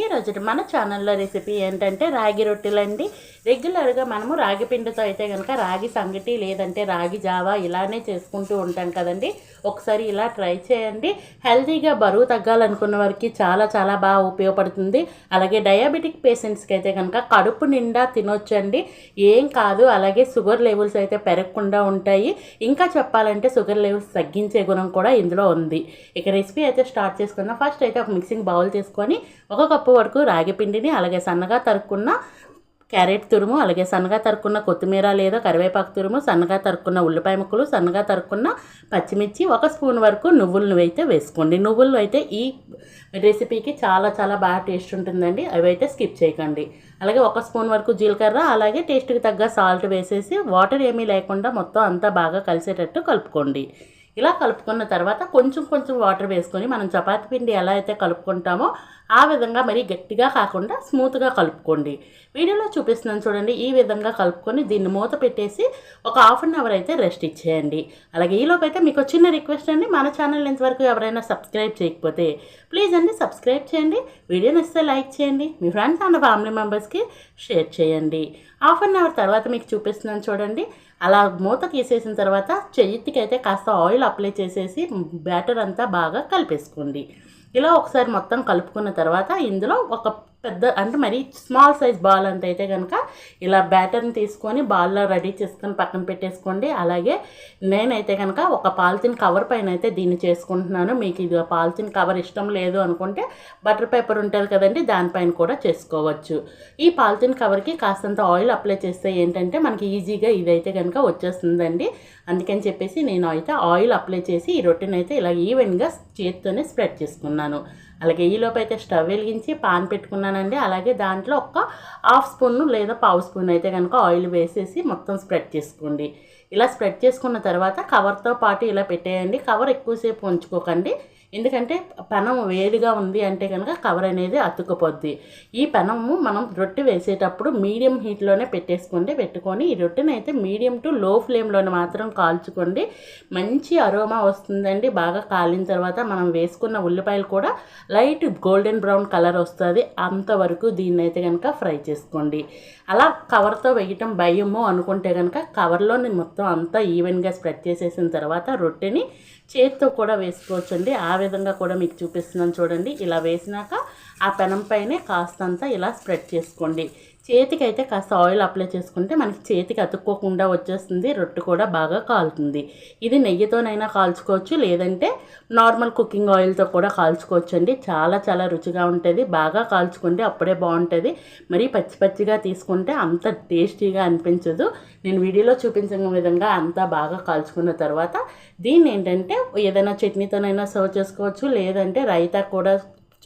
ఈ రోజు మన ఛానల్లో రెసిపీ ఏంటంటే రాగి రొట్టెలండి. రెగ్యులర్గా మనము రాగి పిండితో అయితే కనుక రాగి సంగటి లేదంటే రాగి జావా ఇలానే చేసుకుంటూ ఉంటాం కదండి. ఒకసారి ఇలా ట్రై చేయండి. హెల్తీగా బరువు తగ్గాలనుకున్న వారికి చాలా చాలా బాగా ఉపయోగపడుతుంది. అలాగే డయాబెటిక్ పేషెంట్స్కి అయితే కనుక కడుపు నిండా తినొచ్చండి. ఏం కాదు అలాగే షుగర్ లెవెల్స్ అయితే పెరగకుండా ఉంటాయి. ఇంకా చెప్పాలంటే షుగర్ లెవెల్స్ తగ్గించే గుణం కూడా ఇందులో ఉంది. ఇక రెసిపీ అయితే స్టార్ట్ చేసుకుందాం. ఫస్ట్ అయితే ఒక మిక్సింగ్ బౌల్ తీసుకొని ఒక కప్పు వరకు రాగి పిండిని అలాగే సన్నగా తరుక్కున్న క్యారెట్ తురుము అలాగే సన్నగా తరుక్కున్న కొత్తిమీర లేదా కరివేపాకు తురుము సన్నగా తరుక్కున్న ఉల్లిపాయ ముక్కలు సన్నగా తరుక్కున్న పచ్చిమిర్చి ఒక స్పూన్ వరకు నువ్వులను అయితే వేసుకోండి. నువ్వులు అయితే ఈ రెసిపీకి చాలా చాలా బాగా టేస్ట్ ఉంటుందండి. అవి అయితే స్కిప్ చేయకండి. అలాగే ఒక స్పూన్ వరకు జీలకర్ర అలాగే టేస్ట్కి తగ్గ సాల్ట్ వేసేసి వాటర్ ఏమీ లేకుండా మొత్తం అంతా బాగా కలిసేటట్టు కలుపుకోండి. ఇలా కలుపుకున్న తర్వాత కొంచెం కొంచెం వాటర్ వేసుకొని మనం చపాతీ పిండి ఎలా అయితే కలుపుకుంటామో ఆ విధంగా మరి గట్టిగా కాకుండా స్మూత్గా కలుపుకోండి. వీడియోలో చూపిస్తున్నాను చూడండి ఈ విధంగా కలుపుకొని దీన్ని మూత పెట్టేసి ఒక హాఫ్ అన్ అవర్ అయితే రెస్ట్ ఇచ్చేయండి. అలాగే ఈలోపైతే మీకు చిన్న రిక్వెస్ట్ అండి మన ఛానల్ ఇంతవరకు ఎవరైనా సబ్స్క్రైబ్ చేయకపోతే ప్లీజ్ అండి సబ్స్క్రైబ్ చేయండి వీడియో నచ్చితే లైక్ చేయండి మీ ఫ్రెండ్స్ అండ్ ఫ్యామిలీ మెంబర్స్కి షేర్ చేయండి. హాఫ్ అన్ అవర్ తర్వాత మీకు చూపిస్తున్నాను చూడండి అలా మూత తీసేసిన తర్వాత చెయ్యికి అయితే కాస్త ఆయిల్ అప్లై చేసేసి బ్యాటర్ అంతా బాగా కలిపేసుకోండి. ఇలా ఒకసారి మొత్తం కలుపుకున్న తర్వాత ఇందులో ఒక పెద్ద అంటే మరి స్మాల్ సైజ్ బాల్ అంత అయితే కనుక ఇలా బ్యాటర్ని తీసుకొని బాల్లో రెడీ చేసుకొని పక్కన పెట్టేసుకోండి. అలాగే నేనైతే కనుక ఒక పాలిథిన్ కవర్ పైన అయితే దీన్ని చేసుకుంటున్నాను. మీకు ఇది పాలిథిన్ కవర్ ఇష్టం లేదు అనుకుంటే బటర్ పేపర్ ఉంటుంది కదండి దానిపైన కూడా చేసుకోవచ్చు. ఈ పాలిథిన్ కవర్కి కాస్తంత ఆయిల్ అప్లై చేస్తే ఏంటంటే మనకి ఈజీగా ఇదైతే కనుక వచ్చేస్తుందండి. అందుకని చెప్పేసి నేను అయితే ఆయిల్ అప్లై చేసి ఈ రొట్టెని అయితే ఇలా ఈవెన్గా చేతితోనే స్ప్రెడ్ చేసుకున్నాను. అలాగే ఈలోపు అయితే స్టవ్ వెలిగించి పాన్ పెట్టుకున్నాను పెట్టుకున్నానండి అలాగే దాంట్లో ఒక హాఫ్ స్పూన్ లేదా పావు స్పూన్ అయితే కనుక ఆయిల్ వేసేసి మొత్తం స్ప్రెడ్ చేసుకోండి. ఇలా స్ప్రెడ్ చేసుకున్న తర్వాత కవర్తో పాటు ఇలా పెట్టేయండి. కవర్ ఎక్కువసేపు ఉంచుకోకండి. ఎందుకంటే పెనం వేడిగా ఉంది అంటే కనుక కవర్ అనేది అతుక్కుపోద్ది. ఈ పెనము మనం రొట్టె వేసేటప్పుడు మీడియం హీట్లోనే పెట్టేసుకుంటే పెట్టుకొని ఈ రొట్టెని అయితే మీడియం టు లో ఫ్లేమ్లోనే మాత్రం కాల్చుకోండి. మంచి అరోమా వస్తుందండి. బాగా కాలిన తర్వాత మనం వేసుకున్న ఉల్లిపాయలు కూడా లైట్ గోల్డెన్ బ్రౌన్ కలర్ వస్తుంది. అంతవరకు దీన్ని అయితే కనుక ఫ్రై చేసుకోండి. అలా కవర్తో వేయటం భయము అనుకుంటే కనుక కవర్లోని మొత్తం అంతా ఈవెన్గా స్ప్రెడ్ చేసేసిన తర్వాత రొట్టెని చేతితో కూడా వేసుకోవచ్చండి. ఆ విధంగా కూడా మీకు చూపిస్తున్నాను చూడండి. ఇలా వేసినాక ఆ పెనం పైనే కాస్తంత ఇలా స్ప్రెడ్ చేసుకోండి. చేతికి అయితే కాస్త ఆయిల్ అప్లై చేసుకుంటే మనకి చేతికి అతుక్కోకుండా వచ్చేస్తుంది రొట్టె కూడా బాగా కాలుతుంది. ఇది నెయ్యితోనైనా కాల్చుకోవచ్చు లేదంటే నార్మల్ కుకింగ్ ఆయిల్తో కూడా కాల్చుకోవచ్చు అండి చాలా చాలా రుచిగా ఉంటుంది బాగా కాల్చుకుంటే అప్పుడే బాగుంటుంది. మరీ పచ్చి పచ్చిగా తీసుకుంటే అంత టేస్టీగా అనిపించదు. నేను వీడియోలో చూపించిన విధంగా అంతా బాగా కాల్చుకున్న తర్వాత దీన్ని ఏంటంటే ఏదైనా చట్నీతోనైనా సర్వ్ చేసుకోవచ్చు లేదంటే రైతా కూడా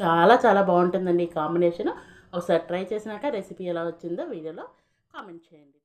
చాలా చాలా బాగుంటుందండి ఈ కాంబినేషన్. ఒకసారి ట్రై చేసినాక రెసిపీ ఎలా వచ్చిందో వీడియోలో కామెంట్ చేయండి.